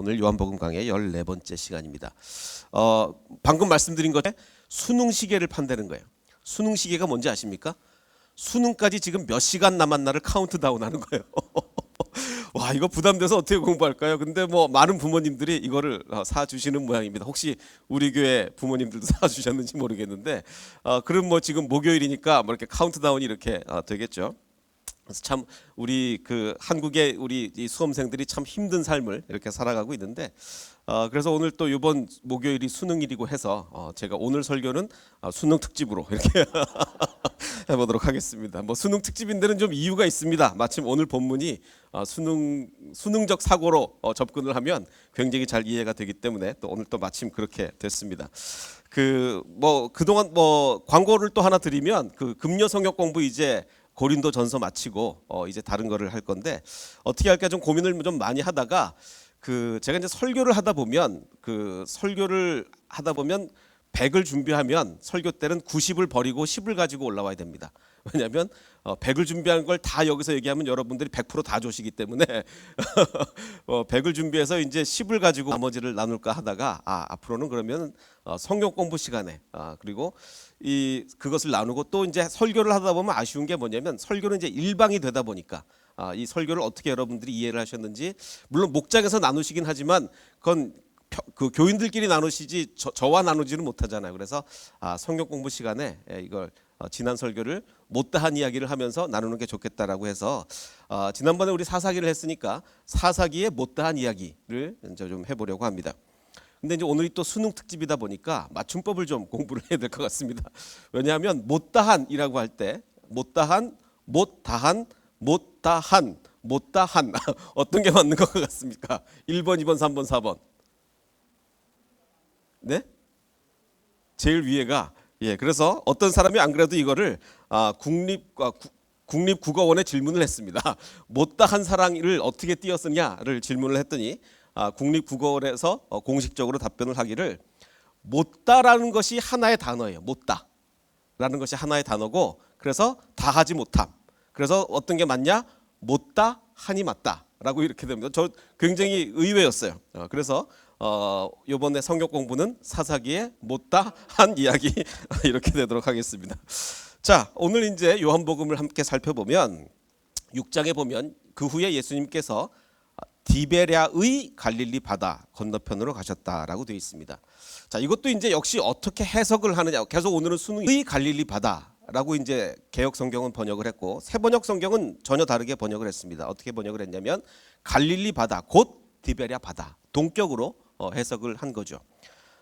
오늘 요한복음 강의 14번째 시간입니다. 어, 방금 말씀드린 것에 수능 시계를 판다는 거예요. 수능 시계가 뭔지 아십니까? 수능까지 지금 몇 시간 남았나를 카운트다운 하는 거예요. 와 이거 부담돼서 어떻게 공부할까요? 근데 뭐 많은 부모님들이 이거를 어, 사 주시는 모양입니다. 혹시 우리 교회 부모님들도 사 주셨는지 모르겠는데 어, 그럼 뭐 지금 목요일이니까 뭐 이렇게 카운트다운이 이렇게 어, 되겠죠. 그래서 참 우리 그 한국의 우리 이 수험생들이 참 힘든 삶을 이렇게 살아가고 있는데 어, 그래서 오늘 또 이번 목요일이 수능일이고 해서 어, 제가 오늘 설교는 어, 수능 특집으로 이렇게 해보도록 하겠습니다. 뭐 수능 특집인데는 좀 이유가 있습니다. 마침 오늘 본문이 어, 수능 수능적 사고로 어, 접근을 하면 굉장히 잘 이해가 되기 때문에 또 오늘 또 마침 그렇게 됐습니다. 그 뭐 그동안 뭐 광고를 또 하나 드리면 그 금요 성역 공부 이제 고린도 전서 마치고 어 이제 다른 거를 할 건데 어떻게 할까 좀 고민을 좀 많이 하다가 그 제가 이제 설교를 하다 보면 그 설교를 하다 보면 100을 준비하면 설교 때는 90을 버리고 10을 가지고 올라와야 됩니다. 왜냐하면 어, 100을 준비한 걸 다 여기서 얘기하면 여러분들이 100%다 조시기 때문에 어, 100을 준비해서 이제 10을 가지고 나머지를 나눌까 하다가 아 앞으로는 그러면 어, 성경 공부 시간에 아, 그리고 이 그것을 나누고 또 이제 설교를 하다 보면 아쉬운 게 뭐냐면 설교는 이제 일방이 되다 보니까 아, 이 설교를 어떻게 여러분들이 이해를 하셨는지 물론 목장에서 나누시긴 하지만 그건 펴- 그 교인들끼리 나누시지 저, 저와 나누지는 못하잖아요. 그래서 아, 성경 공부 시간에 예, 이걸 어, 지난 설교를 못다한 이야기를 하면서 나누는 게 좋겠다라고 해서 어, 지난번에 우리 사사기를 했으니까 사사기의 못다한 이야기를 이제 좀 해보려고 합니다. 근데 이제 오늘이 또 수능 특집이다 보니까 맞춤법을 좀 공부를 해야 될 것 같습니다. 왜냐하면 못다한이라고 할 때 못다한, 못다한, 못다한, 못다한 어떤 게 맞는 것 같습니까? 1번, 2번, 3번, 4번. 네? 제일 위에가 예 그래서 어떤 사람이 안 그래도 이거를 아 국립 아, 구- 국립국어원에 질문을 했습니다. 못다한 사랑을 어떻게 띄었느냐를 질문을 했더니 아, 국립국어원에서 어, 공식적으로 답변을 하기를 못다라는 것이 하나의 단어예요. 못다라는 것이 하나의 단어고 그래서 다하지 못함. 그래서 어떤 게 맞냐? 못다 한이 맞다라고 이렇게 됩니다. 저 굉장히 의외였어요. 어, 그래서 어, 이번에 성경 공부는 사사기의 못다 한 이야기 이렇게 되도록 하겠습니다. 자, 오늘 이제 요한복음을 함께 살펴보면 6장에 보면 그 후에 예수님께서 디베랴의 갈릴리 바다 건너편으로 가셨다라고 되어 있습니다. 자, 이것도 이제 역시 어떻게 해석을 하느냐. 계속 오늘은 수능의 갈릴리 바다라고 이제 개혁 성경은 번역을 했고 세번역 성경은 전혀 다르게 번역을 했습니다. 어떻게 번역을 했냐면 갈릴리 바다 곧 디베랴 바다 동격으로 어, 해석을 한 거죠.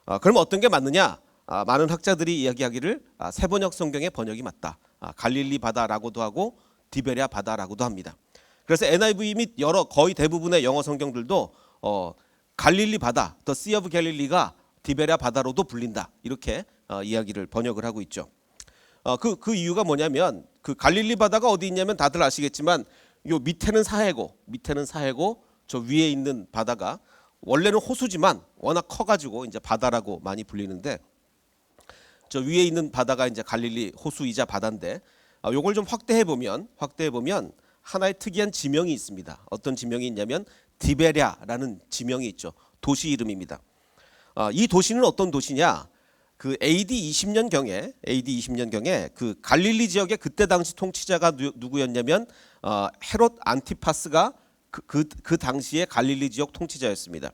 아, 그럼 어떤 게 맞느냐? 아, 많은 학자들이 이야기하기를 아, 세번역 성경의 번역이 맞다. 아, 갈릴리 바다라고도 하고 디베랴 바다라고도 합니다. 그래서 NIV 및 여러 거의 대부분의 영어 성경들도 어, 갈릴리 바다, 더 Sea of Galilee가 디베랴 바다로도 불린다. 이렇게 어, 이야기를 번역을 하고 있죠. 어, 그, 그 이유가 뭐냐면 그 갈릴리 바다가 어디 있냐면 다들 아시겠지만 요 밑에는 사해고 밑에는 사해고 저 위에 있는 바다가 원래는 호수지만 워낙 커가지고 이제 바다라고 많이 불리는데 저 위에 있는 바다가 이제 갈릴리 호수이자 바다인데 아, 요걸 좀 확대해 보면 확대해 보면 하나의 특이한 지명이 있습니다. 어떤 지명이 있냐면 디베랴라는 지명이 있죠. 도시 이름입니다. 아, 이 도시는 어떤 도시냐? 그 AD 20년 경에 AD 20년 경에 그 갈릴리 지역의 그때 당시 통치자가 누, 누구였냐면 어, 헤롯 안티파스가 그, 그, 그 당시의 갈릴리 지역 통치자였습니다.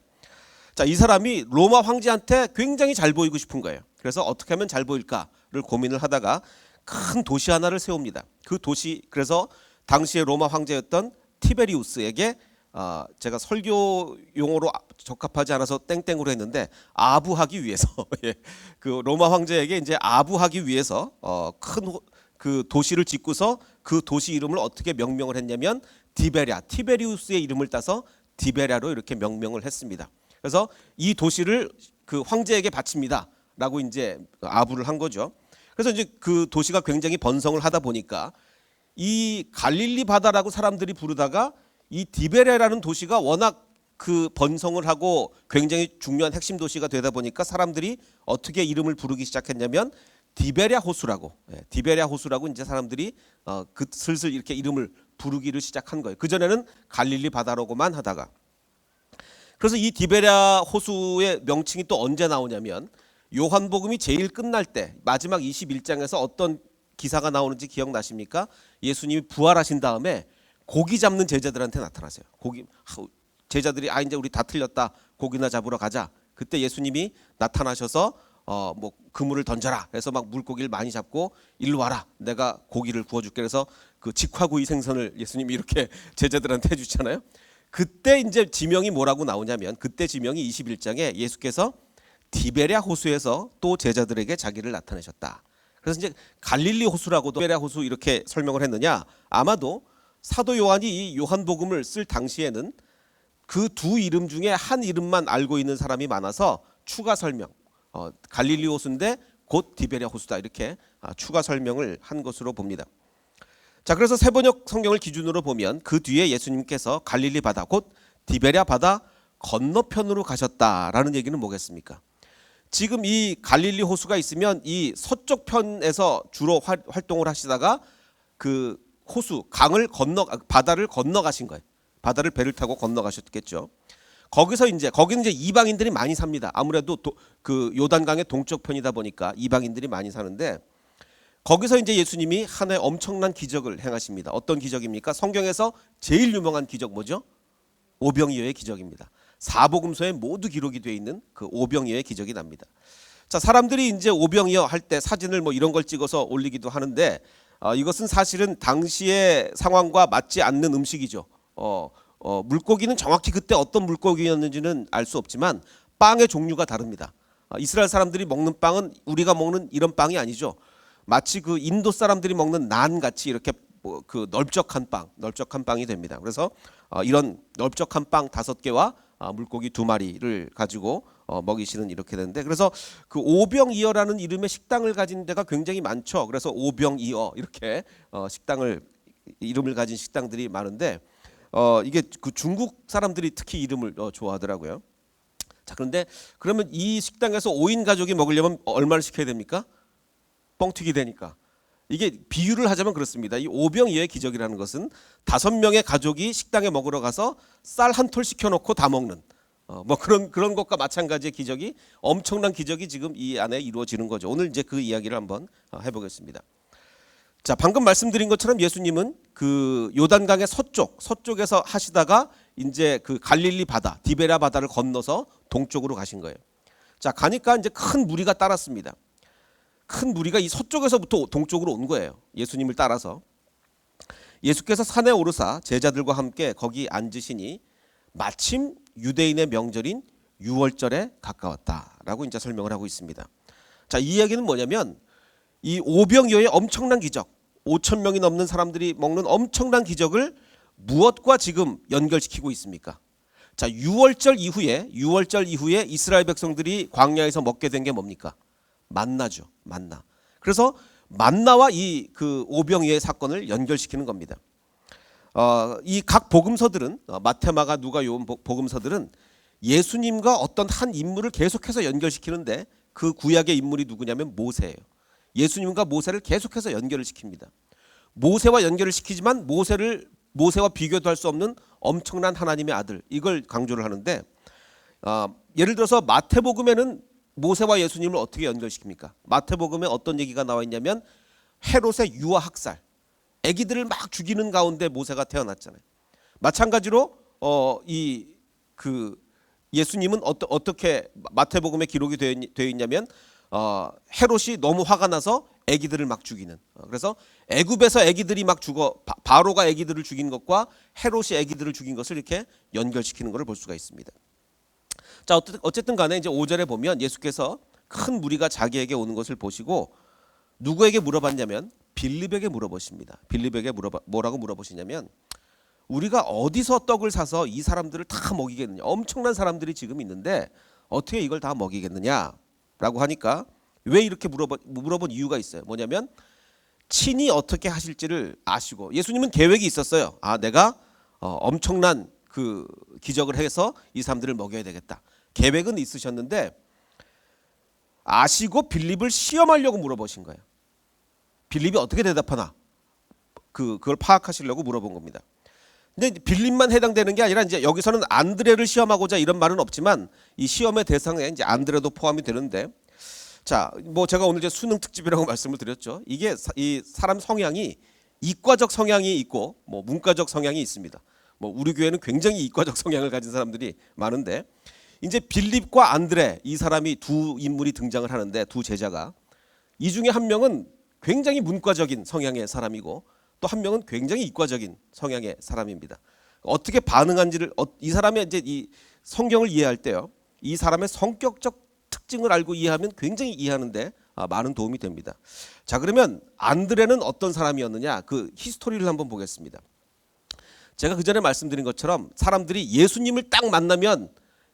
자, 이 사람이 로마 황제한테 굉장히 잘 보이고 싶은 거예요. 그래서 어떻게 하면 잘 보일까를 고민을 하다가 큰 도시 하나를 세웁니다. 그 도시 그래서 당시의 로마 황제였던 티베리우스에게 어, 제가 설교 용어로 아- 적합하지 않아서 땡땡으로 했는데 아부하기 위해서 예. 그 로마 황제에게 이제 아부하기 위해서 어, 큰그 도시를 짓고서 그 도시 이름을 어떻게 명명을 했냐면 디베랴 티베리우스의 이름을 따서 디베랴로 이렇게 명명을 했습니다. 그래서 이 도시를 그 황제에게 바칩니다라고 이제 아부를 한 거죠. 그래서 이제 그 도시가 굉장히 번성을 하다 보니까 이 갈릴리 바다라고 사람들이 부르다가 이 디베레라는 도시가 워낙 그 번성을 하고 굉장히 중요한 핵심 도시가 되다 보니까 사람들이 어떻게 이름을 부르기 시작했냐면 디베랴 호수라고 예, 디베랴 호수라고 이제 사람들이 어, 그 슬슬 이렇게 이름을 부르기를 시작한 거예요. 그 전에는 갈릴리 바다라고만 하다가 그래서 이 디베랴 호수의 명칭이 또 언제 나오냐면 요한복음이 제일 끝날 때 마지막 21장에서 어떤 기사가 나오는지 기억나십니까? 예수님이 부활하신 다음에 고기 잡는 제자들한테 나타나세요. 고기 하, 제자들이 아 이제 우리 다 틀렸다. 고기나 잡으러 가자. 그때 예수님이 나타나셔서 어 뭐 그물을 던져라. 그래서 막 물고기를 많이 잡고 일로 와라. 내가 고기를 구워줄게. 그래서 그 직화구이 생선을 예수님이 이렇게 제자들한테 해주잖아요. 그때 이제 지명이 뭐라고 나오냐면 그때 지명이 21장에 예수께서 디베랴 호수에서 또 제자들에게 자기를 나타내셨다. 그래서 이제 갈릴리 호수라고도 디베랴 호수 이렇게 설명을 했느냐? 아마도 사도 요한이 이 요한복음을 쓸 당시에는 그 두 이름 중에 한 이름만 알고 있는 사람이 많아서 추가 설명. 어, 갈릴리 호수인데 곧 디베랴 호수다 이렇게 아, 추가 설명을 한 것으로 봅니다. 자, 그래서 세번역 성경을 기준으로 보면 그 뒤에 예수님께서 갈릴리 바다 곧 디베랴 바다 건너편으로 가셨다라는 얘기는 뭐겠습니까? 지금 이 갈릴리 호수가 있으면 이 서쪽 편에서 주로 활, 활동을 하시다가 그 호수 강을 건너 아, 바다를 건너가신 거예요. 바다를 배를 타고 건너가셨겠죠. 거기서 이제 거기는 이제 이방인들이 많이 삽니다. 아무래도 도, 그 요단강의 동쪽 편이다 보니까 이방인들이 많이 사는데 거기서 이제 예수님이 하나의 엄청난 기적을 행하십니다. 어떤 기적입니까? 성경에서 제일 유명한 기적 뭐죠? 오병이어의 기적입니다. 사복음서에 모두 기록이 되어 있는 그 오병이어의 기적이 납니다. 자, 사람들이 이제 오병이어 할 때 사진을 뭐 이런 걸 찍어서 올리기도 하는데 어, 이것은 사실은 당시의 상황과 맞지 않는 음식이죠. 어, 어, 물고기는 정확히 그때 어떤 물고기였는지는 알 수 없지만 빵의 종류가 다릅니다. 어, 이스라엘 사람들이 먹는 빵은 우리가 먹는 이런 빵이 아니죠. 마치 그 인도 사람들이 먹는 난 같이 이렇게 뭐 그 넓적한 빵, 넓적한 빵이 됩니다. 그래서 어, 이런 넓적한 빵 다섯 개와 아, 물고기 두 마리를 가지고 어, 먹이시는 이렇게 되는데 그래서 그 오병이어라는 이름의 식당을 가진 데가 굉장히 많죠. 그래서 오병이어 이렇게 어, 식당을 이름을 가진 식당들이 많은데 어, 이게 그 중국 사람들이 특히 이름을 어, 좋아하더라고요. 자 그런데 그러면 이 식당에서 5인 가족이 먹으려면 얼마를 시켜야 됩니까? 뻥튀기 되니까. 이게 비유를 하자면 그렇습니다. 이 오병이어의 기적이라는 것은 다섯 명의 가족이 식당에 먹으러 가서 쌀 한 톨 시켜놓고 다 먹는 어, 뭐 그런 그런 것과 마찬가지의 기적이 엄청난 기적이 지금 이 안에 이루어지는 거죠. 오늘 이제 그 이야기를 한번 어, 해보겠습니다. 자 방금 말씀드린 것처럼 예수님은 그 요단강의 서쪽 서쪽에서 하시다가 이제 그 갈릴리 바다 디베라 바다를 건너서 동쪽으로 가신 거예요. 자 가니까 이제 큰 무리가 따랐습니다. 큰 무리가 이 서쪽에서부터 동쪽으로 온 거예요. 예수님을 따라서 예수께서 산에 오르사 제자들과 함께 거기 앉으시니 마침 유대인의 명절인 유월절에 가까웠다라고 이제 설명을 하고 있습니다. 자, 이 이야기는 뭐냐면 이 오병이어의 엄청난 기적, 5천 명이 넘는 사람들이 먹는 엄청난 기적을 무엇과 지금 연결시키고 있습니까? 자, 유월절 이후에 유월절 이후에 이스라엘 백성들이 광야에서 먹게 된 게 뭡니까? 만나죠. 만나. 그래서 만나와 이 그 오병이의 사건을 연결시키는 겁니다. 어, 이 각 복음서들은 어, 마테마가 누가 복- 복음서들은 예수님과 어떤 한 인물을 계속해서 연결시키는데 그 구약의 인물이 누구냐면 모세예요. 예수님과 모세를 계속해서 연결을 시킵니다. 모세와 연결을 시키지만 모세를 모세와 비교도 할 수 없는 엄청난 하나님의 아들 이걸 강조를 하는데 어, 예를 들어서 마태복음에는 모세와 예수님을 어떻게 연결시킵니까? 마태복음에 어떤 얘기가 나와 있냐면 헤롯의 유아 학살, 아기들을 막 죽이는 가운데 모세가 태어났잖아요. 마찬가지로 어, 이그 예수님은 어떠, 어떻게 마태복음에 기록이 되어 있냐면 어, 헤롯이 너무 화가 나서 아기들을 막 죽이는. 어, 그래서 애굽에서 아기들이 막 죽어 바, 바로가 아기들을 죽인 것과 헤롯이 아기들을 죽인 것을 이렇게 연결시키는 것을 볼 수가 있습니다. 자 어쨌든 간에 이제 5절에 보면 예수께서 큰 무리가 자기에게 오는 것을 보시고 누구에게 물어봤냐면 빌립에게 물어보십니다. 빌립에게 물어봐 뭐라고 물어보시냐면 우리가 어디서 떡을 사서 이 사람들을 다 먹이겠느냐? 엄청난 사람들이 지금 있는데 어떻게 이걸 다 먹이겠느냐 라고 하니까 왜 이렇게 물어본 물어본 이유가 있어요. 뭐냐면 친히 어떻게 하실지를 아시고 예수님은 계획이 있었어요. 아 내가 어, 엄청난 그 기적을 해서 이 사람들을 먹여야 되겠다. 계획은 있으셨는데 아시고 빌립을 시험하려고 물어보신 거예요. 빌립이 어떻게 대답하나 그 그걸 파악하시려고 물어본 겁니다. 근데 빌립만 해당되는 게 아니라 이제 여기서는 안드레를 시험하고자 이런 말은 없지만 이 시험의 대상에 이제 안드레도 포함이 되는데 자, 뭐 제가 오늘 이제 수능 특집이라고 말씀을 드렸죠. 이게 사, 이 사람 성향이 이과적 성향이 있고 뭐 문과적 성향이 있습니다. 뭐 우리 교회는 굉장히 이과적 성향을 가진 사람들이 많은데 이제 빌립과 안드레 이 사람이 두 인물이 등장을 하는데 두 제자가 이 중에 한 명은 굉장히 문과적인 성향의 사람이고 또 한 명은 굉장히 이과적인 성향의 사람입니다. 어떻게 반응한지를 어, 이 사람의 이제 이 성경을 이해할 때요. 이 사람의 성격적 특징을 알고 이해하면 굉장히 이해하는데 아, 많은 도움이 됩니다. 자 그러면 안드레는 어떤 사람이었느냐 그 히스토리를 한번 보겠습니다. 제가 그 전에 말씀드린 것처럼 사람들이 예수님을 딱 만나면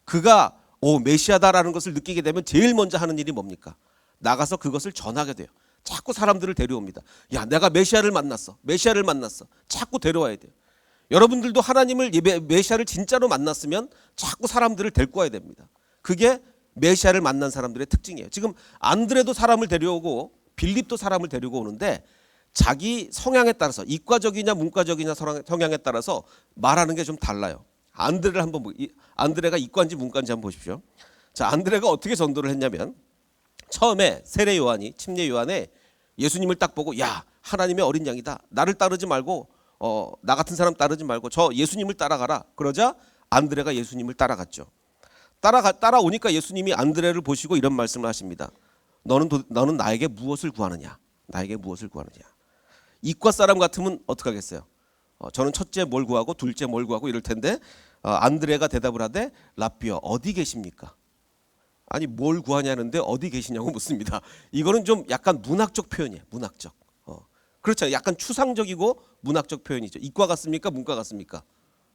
그가 오 메시아다라는 것을 느끼게 되면 제일 먼저 하는 일이 뭡니까? 나가서 그것을 전하게 돼요. 자꾸 사람들을 데려옵니다. 야, 내가 메시아를 만났어. 메시아를 만났어. 자꾸 데려와야 돼요. 여러분들도 하나님을 예배- 메시아를 진짜로 만났으면 자꾸 사람들을 데리고 와야 됩니다. 그게 메시아를 만난 사람들의 특징이에요. 지금 안드레도 사람을 데려오고 빌립도 사람을 데리고 오는데 자기 성향에 따라서 이과적이냐 문과적이냐 성향- 성향에 따라서 말하는 게 좀 달라요. 안드레를 한번 안드레가 이과인지 문과인지 한번 보십시오. 자, 안드레가 어떻게 전도를 했냐면 처음에 세례 요한이 침례 요한에 예수님을 딱 보고 야 하나님의 어린 양이다. 나를 따르지 말고 어, 나 같은 사람 따르지 말고 저 예수님을 따라가라. 그러자 안드레가 예수님을 따라갔죠. 따라가 따라오니까 예수님이 안드레를 보시고 이런 말씀을 하십니다 너는 도, 너는 나에게 무엇을 구하느냐? 나에게 무엇을 구하느냐? 이과 사람 같으면 어떻게 하겠어요? 어, 저는 첫째 뭘 구하고 둘째 뭘 구하고 이럴 텐데 어, 안드레가 대답을 하되 라비어 어디 계십니까 아니 뭘 구하냐는데 어디 계시냐고 묻습니다. 이거는 좀 약간 문학적 표현이에요. 문학적. 어. 그렇죠. 약간 추상적이고 문학적 표현이죠. 이과 같습니까? 문과 같습니까?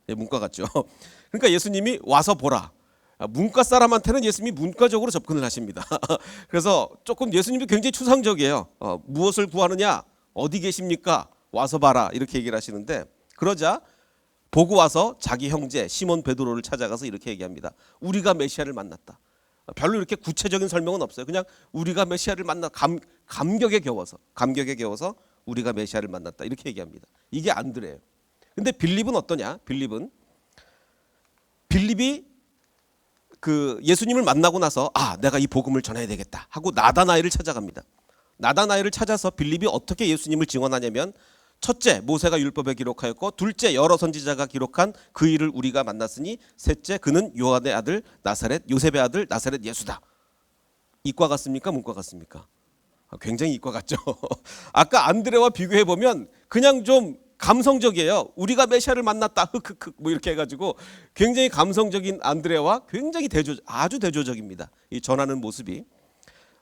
예, 문과 같죠. 그러니까 예수님이 와서 보라. 아, 문과 사람한테는 예수님이 문과적으로 접근을 하십니다. 그래서 조금 예수님이 굉장히 추상적이에요. 어, 무엇을 구하느냐? 어디 계십니까? 와서 봐라. 이렇게 얘기를 하시는데 그러자 보고 와서 자기 형제 시몬 베드로를 찾아가서 이렇게 얘기합니다. 우리가 메시아를 만났다. 별로 이렇게 구체적인 설명은 없어요. 그냥 우리가 메시아를 만나 감, 감격에 겨워서 감격에 겨워서 우리가 메시아를 만났다 이렇게 얘기합니다. 이게 안드레예요. 근데 빌립은 어떠냐? 빌립은 빌립이 그 예수님을 만나고 나서 아 내가 이 복음을 전해야 되겠다 하고 나다나이를 찾아갑니다. 나다나이를 찾아서 빌립이 어떻게 예수님을 증언하냐면 첫째 모세가 율법에 기록하였고 둘째 여러 선지자가 기록한 그 일을 우리가 만났으니 셋째 그는 요한의 아들 나사렛 요셉의 아들 나사렛 예수다. 이과 같습니까? 문과 같습니까? 아, 굉장히 이과 같죠. 아까 안드레와 비교해 보면 그냥 좀 감성적이에요. 우리가 메시아를 만났다. 흑흑흑 뭐 이렇게 해가지고 굉장히 감성적인 안드레와 굉장히 대조 아주 대조적입니다. 이 전하는 모습이.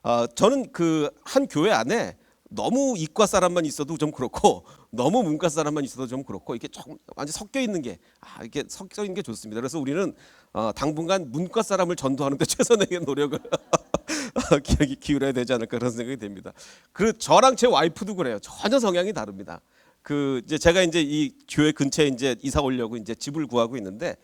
어, 저는 그 한 교회 안에 너무 이과 사람만 있어도 좀 그렇고 너무 문과 사람만 있어도 좀 그렇고 이게 조금 완전 섞여 있는 게 아, 이게 섞여 있는 게 좋습니다. 그래서 우리는 어, 당분간 문과 사람을 전도하는데 최선의 노력을 기억이 기울여야 되지 않을까 그런 생각이 됩니다. 그 저랑 제 와이프도 그래요. 전혀 성향이 다릅니다. 그 이제 제가 이제 이 교회 근처에 이제 이사 오려고 이제 집을 구하고 있는데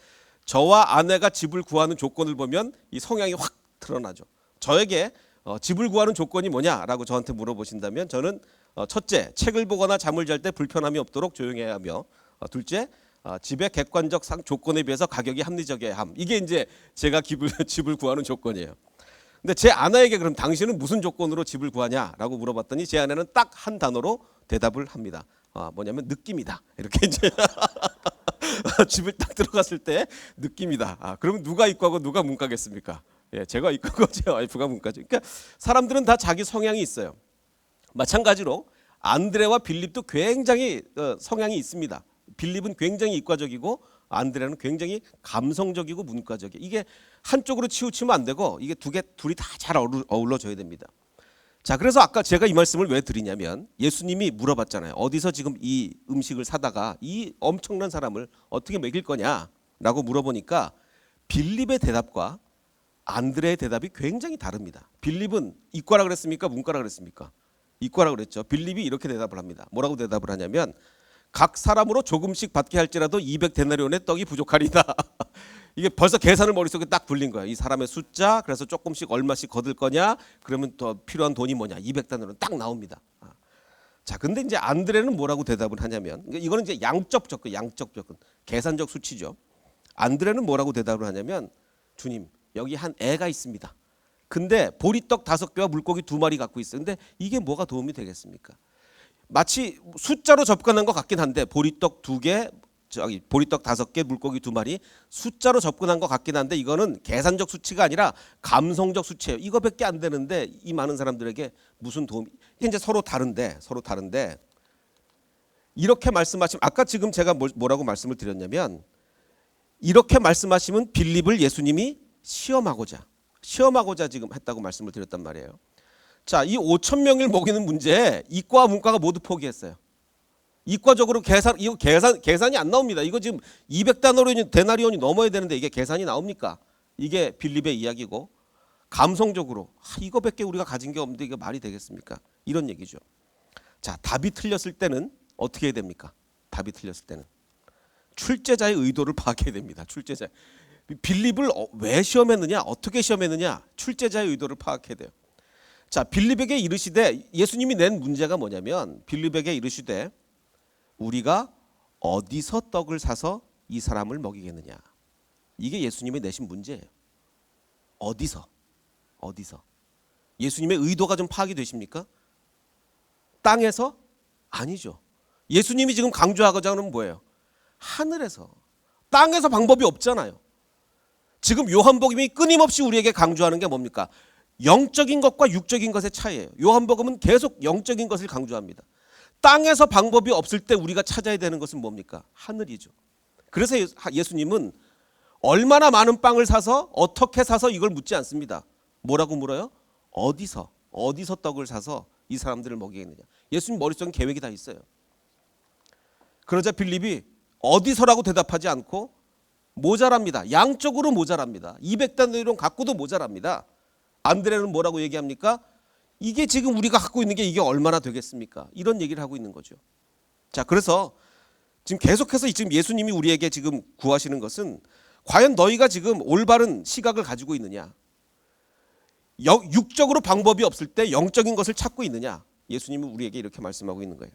저와 아내가 집을 구하는 조건을 보면 이 성향이 확 드러나죠. 저에게 어, 집을 구하는 조건이 뭐냐라고 저한테 물어보신다면 저는 어, 첫째 책을 보거나 잠을 잘 때 불편함이 없도록 조용해야 하며 어, 둘째 어, 집의 객관적 상 조건에 비해서 가격이 합리적이어야 함 이게 이제 제가 집을 집을 구하는 조건이에요. 근데 제 아내에게 그럼 당신은 무슨 조건으로 집을 구하냐라고 물어봤더니 제 아내는 딱 한 단어로 대답을 합니다. 아, 뭐냐면 느낌이다. 이렇게 이제 집을 딱 들어갔을 때 느낌이다. 아, 그러면 누가 이과고 누가 문과겠습니까? 예, 제가 이과고 제 와이프가 문과죠. 그러니까 사람들은 다 자기 성향이 있어요. 마찬가지로 안드레와 빌립도 굉장히 어, 성향이 있습니다. 빌립은 굉장히 이과적이고 안드레는 굉장히 감성적이고 문과적이에요. 이게 한쪽으로 치우치면 안 되고 이게 두 개 둘이 다 잘 어울러져야 됩니다. 자, 그래서 아까 제가 이 말씀을 왜 드리냐면 예수님이 물어봤잖아요. 어디서 지금 이 음식을 사다가 이 엄청난 사람을 어떻게 먹일 거냐라고 물어보니까 빌립의 대답과 안드레의 대답이 굉장히 다릅니다. 빌립은 이과라 그랬습니까? 문과라 그랬습니까? 이과라 그랬죠. 빌립이 이렇게 대답을 합니다. 뭐라고 대답을 하냐면 각 사람으로 조금씩 받게 할지라도 200 데나리온의 떡이 부족하리다. 이게 벌써 계산을 머릿속에 딱 굴린 거야. 이 사람의 숫자 그래서 조금씩 얼마씩 거둘 거냐? 그러면 더 필요한 돈이 뭐냐? 200데나리온 딱 나옵니다. 아. 자, 근데 이제 안드레는 뭐라고 대답을 하냐면 그러니까 이거는 이제 양적 접근, 양적 접근, 계산적 수치죠. 안드레는 뭐라고 대답을 하냐면 주님 여기 한 애가 있습니다. 근데 보리떡 다섯 개와 물고기 두 마리 갖고 있어요. 근데 이게 뭐가 도움이 되겠습니까? 마치 숫자로 접근한 것 같긴 한데 보리떡 두 개, 저기 보리떡 다섯 개, 물고기 두 마리 숫자로 접근한 것 같긴 한데 이거는 계산적 수치가 아니라 감성적 수치예요. 이거밖에 안 되는데 이 많은 사람들에게 무슨 도움이? 이제 서로 다른데 서로 다른데 이렇게 말씀하시면 아까 지금 제가 뭘- 뭐라고 말씀을 드렸냐면 이렇게 말씀하시면 빌립을 예수님이 시험하고자 시험하고자 지금 했다고 말씀을 드렸단 말이에요. 자, 이 5천 명을 먹이는 문제에 이과와 문과가 모두 포기했어요. 이과적으로 계산 이거 계산 계산이 안 나옵니다. 이거 지금 200다나리온이 데나리온이 넘어야 되는데 이게 계산이 나옵니까? 이게 빌립의 이야기고 감성적으로 아, 이거밖에 우리가 가진 게 없는데 이게 말이 되겠습니까? 이런 얘기죠. 자, 답이 틀렸을 때는 어떻게 해야 됩니까? 답이 틀렸을 때는 출제자의 의도를 파악해야 됩니다. 출제자 빌립을 어- 왜 시험했느냐, 어떻게 시험했느냐, 출제자의 의도를 파악해야 돼요. 자, 빌립에게 이르시되 예수님이 낸 문제가 뭐냐면 빌립에게 이르시되 우리가 어디서 떡을 사서 이 사람을 먹이겠느냐. 이게 예수님이 내신 문제예요. 어디서? 어디서? 예수님의 의도가 좀 파악이 되십니까? 땅에서? 아니죠. 예수님이 지금 강조하고자 하는 뭐예요? 하늘에서. 땅에서 방법이 없잖아요. 지금 요한복음이 끊임없이 우리에게 강조하는 게 뭡니까? 영적인 것과 육적인 것의 차이예요. 요한복음은 계속 영적인 것을 강조합니다. 땅에서 방법이 없을 때 우리가 찾아야 되는 것은 뭡니까? 하늘이죠. 그래서 예- 예수님은 얼마나 많은 빵을 사서 어떻게 사서 이걸 묻지 않습니다. 뭐라고 물어요? 어디서 어디서 떡을 사서 이 사람들을 먹이겠느냐. 예수님 머릿속에 계획이 다 있어요. 그러자 빌립이 어디서라고 대답하지 않고 모자랍니다. 양쪽으로 모자랍니다. 200단위론 갖고도 모자랍니다. 안드레는 뭐라고 얘기합니까? 이게 지금 우리가 갖고 있는 게 이게 얼마나 되겠습니까? 이런 얘기를 하고 있는 거죠. 자, 그래서 지금 계속해서 지금 예수님이 우리에게 지금 구하시는 것은 과연 너희가 지금 올바른 시각을 가지고 있느냐? 영- 육적으로 방법이 없을 때 영적인 것을 찾고 있느냐? 예수님이 우리에게 이렇게 말씀하고 있는 거예요.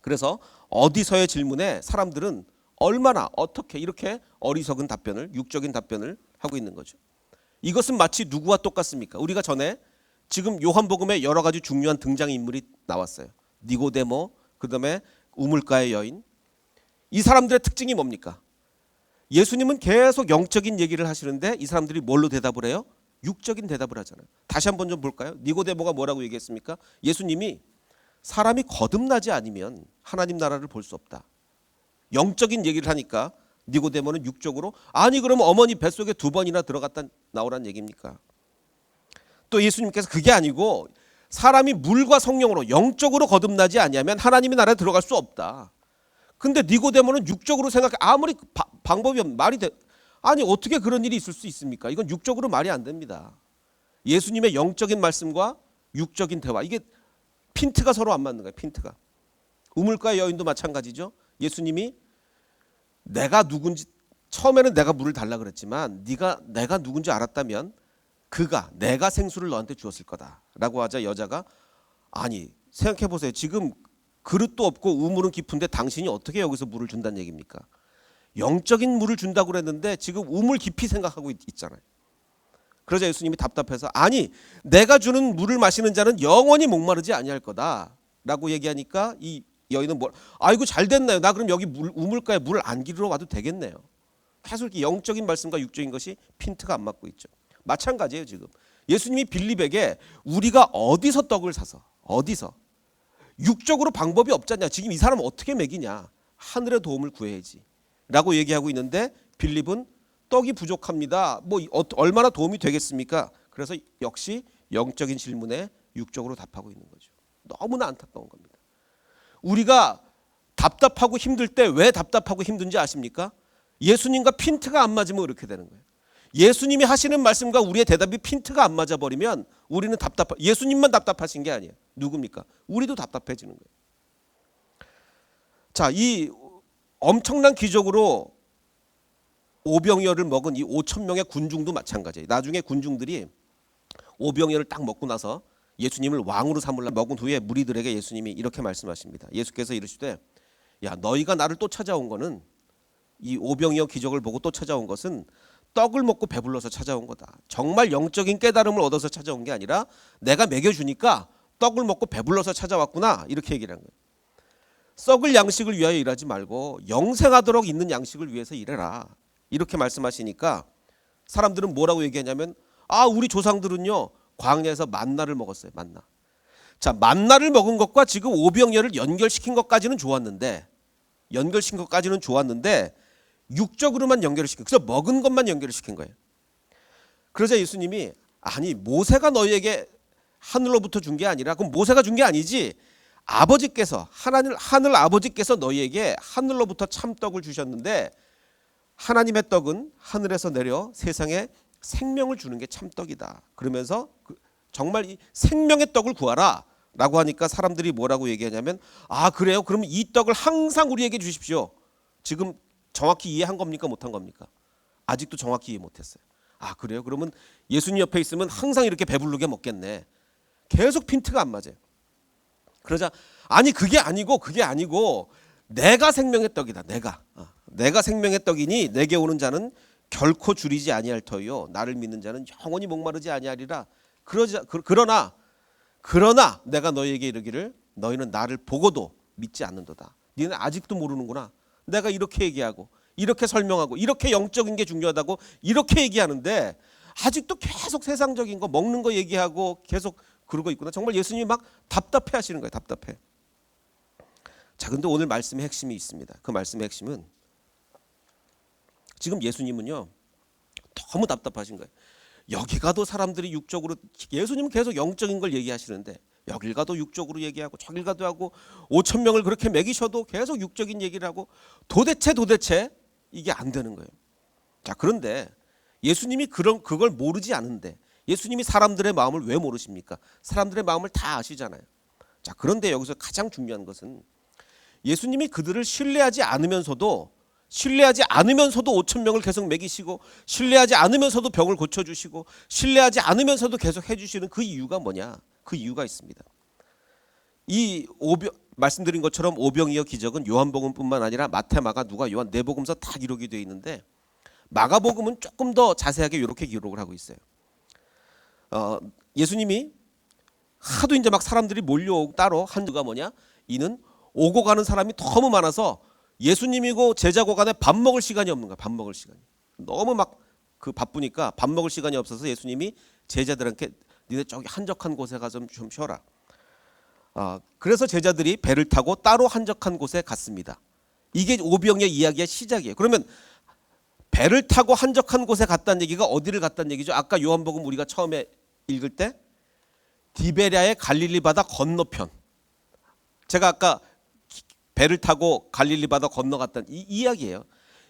그래서 어디서의 질문에 사람들은 얼마나 어떻게 이렇게 어리석은 답변을 육적인 답변을 하고 있는 거죠. 이것은 마치 누구와 똑같습니까? 우리가 전에 지금 요한복음에 여러 가지 중요한 등장 인물이 나왔어요. 니고데모, 그다음에 우물가의 여인. 이 사람들의 특징이 뭡니까? 예수님은 계속 영적인 얘기를 하시는데 이 사람들이 뭘로 대답을 해요? 육적인 대답을 하잖아요. 다시 한번 좀 볼까요? 니고데모가 뭐라고 얘기했습니까? 예수님이 사람이 거듭나지 않으면 하나님 나라를 볼 수 없다. 영적인 얘기를 하니까 니고데모는 육적으로 아니 그러면 어머니 뱃속에 두 번이나 들어갔다 나오란 얘기입니까? 또 예수님께서 그게 아니고 사람이 물과 성령으로 영적으로 거듭나지 아니하면 하나님의 나라에 들어갈 수 없다. 근데 니고데모는 육적으로 생각해 아무리 바- 방법이 없 말이 돼 아니 어떻게 그런 일이 있을 수 있습니까? 이건 육적으로 말이 안 됩니다. 예수님의 영적인 말씀과 육적인 대화 이게 핀트가 서로 안 맞는 거예요. 핀트가 우물가의 여인도 마찬가지죠. 예수님이 내가 누군지 처음에는 내가 물을 달라 그랬지만 네가 내가 누군지 알았다면 그가 내가 생수를 너한테 주었을 거다라고 하자 여자가 아니 생각해 보세요. 지금 그릇도 없고 우물은 깊은데 당신이 어떻게 여기서 물을 준다는 얘기입니까? 영적인 물을 준다고 그랬는데 지금 우물 깊이 생각하고 있, 있잖아요. 그러자 예수님이 답답해서 아니 내가 주는 물을 마시는 자는 영원히 목마르지 아니할 거다라고 얘기하니까 이 여인은 뭐 아이고 잘 됐나요? 나 그럼 여기 물, 우물가에 물을 안 기르러 와도 되겠네요. 계속 이렇게 영적인 말씀과 육적인 것이 핀트가 안 맞고 있죠. 마찬가지예요 지금. 예수님이 빌립에게 우리가 어디서 떡을 사서 어디서 육적으로 방법이 없잖냐. 지금 이 사람 어떻게 먹이냐. 하늘의 도움을 구해야지. 라고 얘기하고 있는데 빌립은 떡이 부족합니다. 뭐 어- 얼마나 도움이 되겠습니까? 그래서 역시 영적인 질문에 육적으로 답하고 있는 거죠. 너무나 안타까운 겁니다. 우리가 답답하고 힘들 때 왜 답답하고 힘든지 아십니까? 예수님과 핀트가 안 맞으면 이렇게 되는 거예요. 예수님이 하시는 말씀과 우리의 대답이 핀트가 안 맞아 버리면 우리는 답답. 예수님만 답답하신 게 아니에요. 누굽니까? 우리도 답답해지는 거예요. 자, 이 엄청난 기적으로 오병이어를 먹은 이 5천 명의 군중도 마찬가지예요. 나중에 군중들이 오병이어를 딱 먹고 나서 예수님을 왕으로 삼으려 먹은 후에 무리들에게 예수님이 이렇게 말씀하십니다. 예수께서 이르시되 야 너희가 나를 또 찾아온 거는 이 오병이어 기적을 보고 또 찾아온 것은 떡을 먹고 배불러서 찾아온 거다. 정말 영적인 깨달음을 얻어서 찾아온 게 아니라 내가 먹여 주니까 떡을 먹고 배불러서 찾아왔구나. 이렇게 얘기를 한 거예요. 썩을 양식을 위하여 일하지 말고 영생하도록 있는 양식을 위해서 일해라. 이렇게 말씀하시니까 사람들은 뭐라고 얘기하냐면 아 우리 조상들은요 광야에서 만나를 먹었어요 만나. 자 만나를 먹은 것과 지금 오병이어를 연결시킨 것까지는 좋았는데 연결시킨 것까지는 좋았는데 육적으로만 연결을 시킨 그래서 먹은 것만 연결을 시킨 거예요. 그러자 예수님이 아니 모세가 너희에게 하늘로부터 준 게 아니라 그럼 모세가 준 게 아니지 아버지께서 하나님 하늘 아버지께서 너희에게 하늘로부터 참떡을 주셨는데 하나님의 떡은 하늘에서 내려 세상에 생명을 주는 게 참떡이다. 그러면서 그 정말 이 생명의 떡을 구하라 라고 하니까 사람들이 뭐라고 얘기하냐면 아 그래요? 그러면 이 떡을 항상 우리에게 주십시오. 지금 정확히 이해한 겁니까 못한 겁니까? 아직도 정확히 이해 못했어요. 아 그래요? 그러면 예수님 옆에 있으면 항상 이렇게 배부르게 먹겠네. 계속 핀트가 안 맞아요. 그러자 아니 그게 아니고 그게 아니고 내가 생명의 떡이다. 내가 어, 내가 생명의 떡이니 내게 오는 자는 결코 줄이지 아니할 터요. 나를 믿는 자는 영원히 목마르지 아니하리라. 그러자 그, 그러나 그러나 내가 너희에게 이르기를 너희는 나를 보고도 믿지 않는도다. 너희는 아직도 모르는구나. 내가 이렇게 얘기하고 이렇게 설명하고 이렇게 영적인 게 중요하다고 이렇게 얘기하는데 아직도 계속 세상적인 거 먹는 거 얘기하고 계속 그러고 있구나. 정말 예수님이 막 답답해 하시는 거예요. 답답해. 자, 근데 오늘 말씀의 핵심이 있습니다. 그 말씀의 핵심은 지금 예수님은요. 너무 답답하신 거예요. 여기 가도 사람들이 육적으로 예수님은 계속 영적인 걸 얘기하시는데 여길 가도 육적으로 얘기하고 저길 가도 하고 5천 명을 그렇게 먹이셔도 계속 육적인 얘기를 하고 도대체 도대체 이게 안 되는 거예요. 자, 그런데 예수님이 그런 그걸 모르지 않은데 예수님이 사람들의 마음을 왜 모르십니까? 사람들의 마음을 다 아시잖아요. 자, 그런데 여기서 가장 중요한 것은 예수님이 그들을 신뢰하지 않으면서도 신뢰하지 않으면서도 5천 명을 계속 먹이시고 신뢰하지 않으면서도 병을 고쳐 주시고 신뢰하지 않으면서도 계속 해 주시는 그 이유가 뭐냐? 그 이유가 있습니다. 이 오병 말씀드린 것처럼 오병이어 기적은 요한복음뿐만 아니라 마태마가 누가 요한 네 복음서 다 기록이 되어 있는데 마가복음은 조금 더 자세하게 이렇게 기록을 하고 있어요. 어, 예수님이 하도 이제 막 사람들이 몰려오고 따로 한두가 뭐냐? 이는 오고 가는 사람이 너무 많아서 예수님이고 제자고 간에 밥 먹을 시간이 없는 거야. 밥 먹을 시간이. 너무 막 그 바쁘니까 밥 먹을 시간이 없어서 예수님이 제자들한테 니네 저기 한적한 곳에 가서 좀 쉬어라. 아, 그래서 제자들이 배를 타고 따로 한적한 곳에 갔습니다. 이게 오병의 이야기의 시작이에요. 그러면 배를 타고 한적한 곳에 갔다는 얘기가 어디를 갔다는 얘기죠? 아까 요한복음 우리가 처음에 읽을 때 디베리아의 갈릴리 바다 건너편. 제가 아까 배를 타고 갈릴리 바다 건너갔다는 이 이야기예요.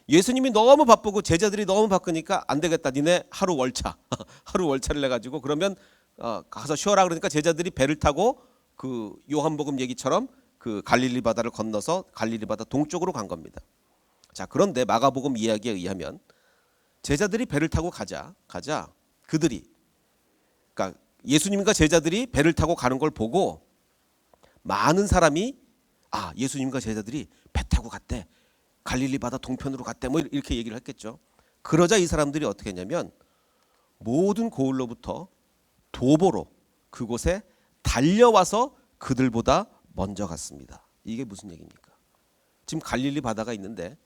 예수님이 너무 바쁘고 제자들이 너무 바쁘니까 안 되겠다. 니네 하루 월차, 하루 월차를 내 가지고 그러면 어, 가서 쉬어라 그러니까 제자들이 배를 타고 그 요한복음 얘기처럼 그 갈릴리 바다를 건너서 갈릴리 바다 동쪽으로 간 겁니다. 자, 그런데 마가복음 이야기에 의하면 제자들이 배를 타고 가자, 가자 그들이 그러니까 예수님과 제자들이 배를 타고 가는 걸 보고 많은 사람이 아 예수님과 제자들이 배 타고 갔대 갈릴리 바다 동편으로 갔대 뭐 이렇게 얘기를 했겠죠. 그러자 이 사람들이 어떻게 했냐면 모든 고을로부터 도보로 그곳에 달려와서 그들보다 먼저 갔습니다. 이게 무슨 얘기입니까? 지금 갈릴리 바다가 있는데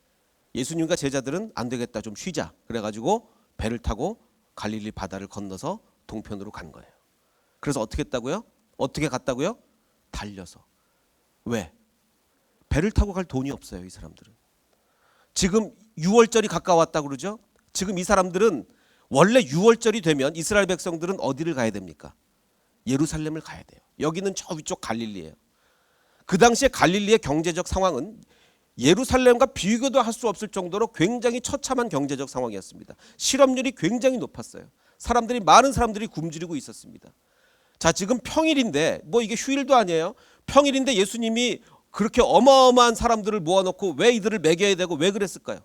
예수님과 제자들은 안 되겠다 좀 쉬자 그래가지고 배를 타고 갈릴리 바다를 건너서 동편으로 간 거예요. 그래서 어떻게 했다고요? 어떻게 갔다고요? 달려서. 왜? 배를 타고 갈 돈이 없어요, 이 사람들은. 지금 6월절이 가까웠다 그러죠? 지금 이 사람들은 원래 6월절이 되면 이스라엘 백성들은 어디를 가야 됩니까? 예루살렘을 가야 돼요. 여기는 저 위쪽 갈릴리예요. 그 당시에 갈릴리의 경제적 상황은 예루살렘과 비교도 할 수 없을 정도로 굉장히 처참한 경제적 상황이었습니다. 실업률이 굉장히 높았어요. 사람들이 많은 사람들이 굶주리고 있었습니다. 자, 지금 평일인데 뭐 이게 휴일도 아니에요. 평일인데 예수님이 그렇게 어마어마한 사람들을 모아놓고 왜 이들을 먹여야 되고 왜 그랬을까요?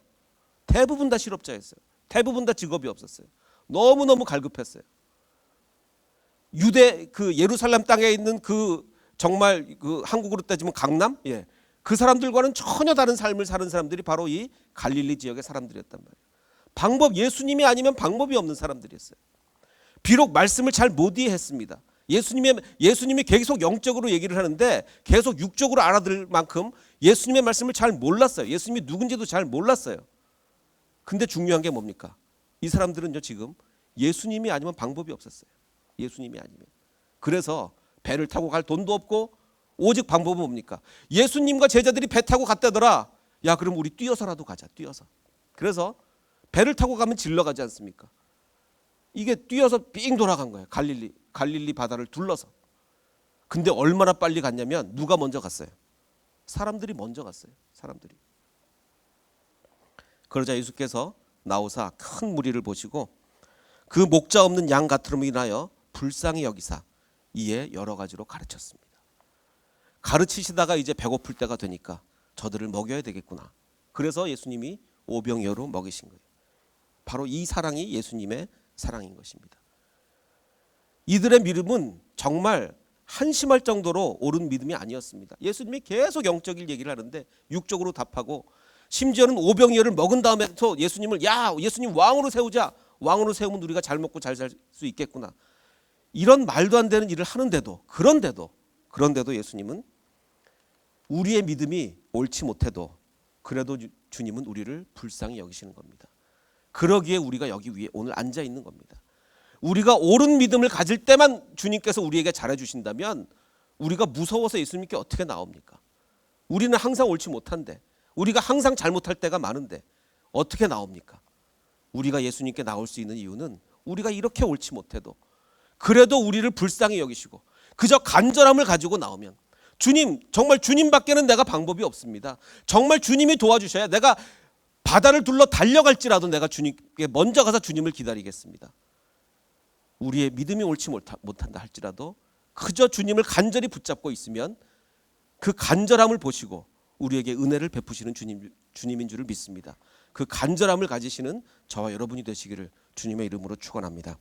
대부분 다 실업자였어요. 대부분 다 직업이 없었어요. 너무너무 갈급했어요. 유대 그 예루살렘 땅에 있는 그 정말 그 한국으로 따지면 강남 예. 그 사람들과는 전혀 다른 삶을 사는 사람들이 바로 이 갈릴리 지역의 사람들이었단 말이에요. 방법 예수님이 아니면 방법이 없는 사람들이었어요. 비록 말씀을 잘 못 이해했습니다. 예수님의 예수님이 계속 영적으로 얘기를 하는데 계속 육적으로 알아들 만큼 예수님의 말씀을 잘 몰랐어요. 예수님이 누군지도 잘 몰랐어요. 근데 중요한 게 뭡니까? 이 사람들은요 지금 예수님이 아니면 방법이 없었어요. 예수님이 아니면. 그래서 배를 타고 갈 돈도 없고 오직 방법은 뭡니까? 예수님과 제자들이 배 타고 갔다더라. 야 그럼 우리 뛰어서라도 가자. 뛰어서. 그래서 배를 타고 가면 질러 가지 않습니까? 이게 뛰어서 삥 돌아간 거예요. 갈릴리 갈릴리 바다를 둘러서. 근데 얼마나 빨리 갔냐면 누가 먼저 갔어요? 사람들이 먼저 갔어요. 사람들이. 그러자 예수께서 나오사 큰 무리를 보시고 그 목자 없는 양 같으로 인하여 불쌍히 여기사 이에 여러 가지로 가르쳤습니다. 가르치시다가 이제 배고플 때가 되니까 저들을 먹여야 되겠구나. 그래서 예수님이 오병이어로 먹이신 거예요. 바로 이 사랑이 예수님의 사랑인 것입니다. 이들의 믿음은 정말 한심할 정도로 옳은 믿음이 아니었습니다. 예수님이 계속 영적인 얘기를 하는데 육적으로 답하고 심지어는 오병이어를 먹은 다음에도 예수님을 야 예수님 왕으로 세우자 왕으로 세우면 우리가 잘 먹고 잘 살 수 있겠구나 이런 말도 안 되는 일을 하는데도 그런데도 그런데도 예수님은 우리의 믿음이 옳지 못해도 그래도 주- 주님은 우리를 불쌍히 여기시는 겁니다. 그러기에 우리가 여기 위에 오늘 앉아 있는 겁니다. 우리가 옳은 믿음을 가질 때만 주님께서 우리에게 잘해 주신다면 우리가 무서워서 예수님께 어떻게 나옵니까? 우리는 항상 옳지 못한데 우리가 항상 잘못할 때가 많은데 어떻게 나옵니까? 우리가 예수님께 나올 수 있는 이유는 우리가 이렇게 옳지 못해도 그래도 우리를 불쌍히 여기시고 그저 간절함을 가지고 나오면 주님 정말 주님밖에는 내가 방법이 없습니다. 정말 주님이 도와주셔야 내가 바다를 둘러 달려갈지라도 내가 주님께 먼저 가서 주님을 기다리겠습니다. 우리의 믿음이 옳지 못한다 할지라도 그저 주님을 간절히 붙잡고 있으면 그 간절함을 보시고 우리에게 은혜를 베푸시는 주님 주님인 줄을 믿습니다. 그 간절함을 가지시는 저와 여러분이 되시기를 주님의 이름으로 축원합니다.